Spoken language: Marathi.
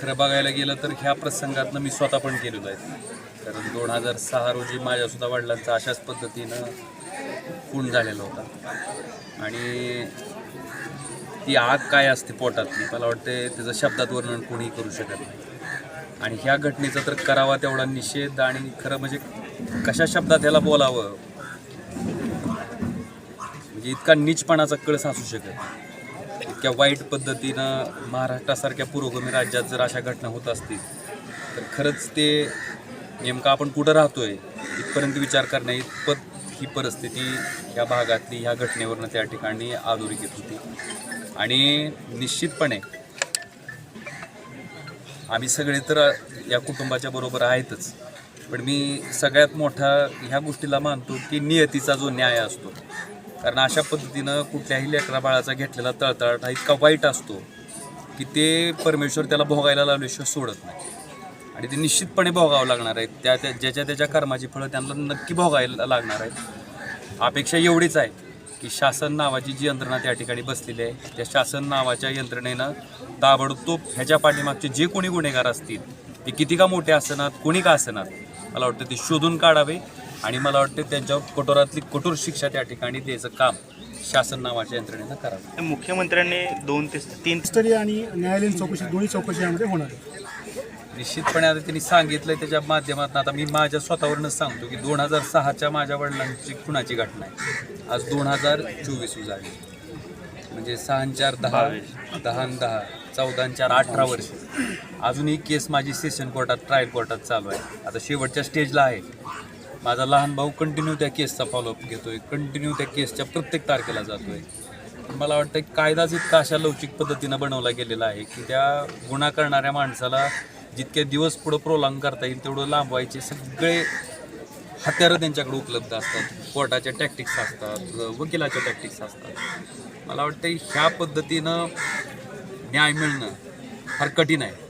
खरं बघायला गेलं तर ह्या प्रसंगातनं मी स्वतः पण केलेलो आहे. कारण दोन हजार सहा रोजी माझ्यासुद्धा वडिलांचा अशाच पद्धतीनं खून झालेला होता. आणि ती आग काय असते पोटातली मला वाटते त्याचं शब्दात वर्णन कोणीही करू शकत नाही. आणि ह्या घटनेचा तर करावा तेवढा निषेध आणि खरं म्हणजे कशा शब्दात ह्याला बोलावं? म्हणजे इतका नीचपणाचा कळस असू शकत नाही. इतक्या वाईट पद्धतीनं महाराष्ट्रासारख्या पुरोगामी राज्यात जर अशा घटना होत असतील तर खरंच ते नेमकं आपण कुठं राहतो आहे इथपर्यंत विचार करण्या इतपत ही परिस्थिती ह्या भागातली ह्या घटनेवरनं त्या ठिकाणी अधोरेखित होती. आणि निश्चितपणे आम्ही सगळे तर या कुटुंबाच्या बरोबर आहेतच पण मी सगळ्यात मोठा ह्या गोष्टीला मानतो की नियतीचा जो न्याय असतो कारण अशा पद्धतीनं कुठल्याही लेकराबाळाचा घेतलेला तळतळ हा इतका वाईट असतो की ते परमेश्वर त्याला भोगायला लावल्याशिवाय सोडत नाही. आणि ते निश्चितपणे भोगावं लागणार आहेत. त्या त्या ज्याच्या त्याच्या कर्माची फळं त्यांना नक्की भोगायला लागणार आहेत. अपेक्षा एवढीच आहे की शासन नावाची जी यंत्रणा त्या ठिकाणी बसलेली आहे त्या शासन नावाच्या यंत्रणेनं ताबडतोब ह्याच्या पाठीमागचे जे कोणी गुन्हेगार असतील ते किती का मोठे असणार कोणी का असणार मला वाटतं ते शोधून काढावे. आणि मला वाटतं त्यांच्यावर कठोरातली कठोर शिक्षा त्या ठिकाणी द्यायचं काम शासन नावाच्या यंत्रणेनं करावं. मुख्यमंत्र्यांनी दोन ते तीन स्तरीय आणि न्यायालयीन चौकशी दोन्ही चौकशी यामध्ये होणार निश्चितपणे आता त्यांनी सांगितलंय त्याच्या माध्यमातून. आता मी माझ्या स्वतःवरूनच सांगतो की दोन हजार सहाच्या माझ्या वडिलांची खुनाची घटना आहे? आज दोन हजार चोवीस झाली. म्हणजे सहा चार दहा दहा दहा चौदा चार अठरा वर्ष. अजून ही केस माझी सेशन कोर्टात ट्रायल कोर्टात चालू आहे. आता शेवटच्या स्टेजला आहे. माझा लहान भाऊ कंटिन्यू त्या केसचा फॉलोअप घेतोय. कंटिन्यू त्या केसच्या प्रत्येक तारखेला जातोय. मला वाटतं की कायदाच इतका अशा लवचिक पद्धतीनं बनवला गेलेला आहे की त्या गुन्हा करणाऱ्या माणसाला जितके दिवस पुढं प्रोलांग करता येईल तेवढं लांबवायचे सगळे हत्यारं त्यांच्याकडे उपलब्ध असतात. कोर्टाच्या टॅक्टिक्स असतात वकिलाच्या टॅक्टिक्स असतात. मला वाटतं ह्या पद्धतीनं न्याय मिळणं फार कठीण आहे.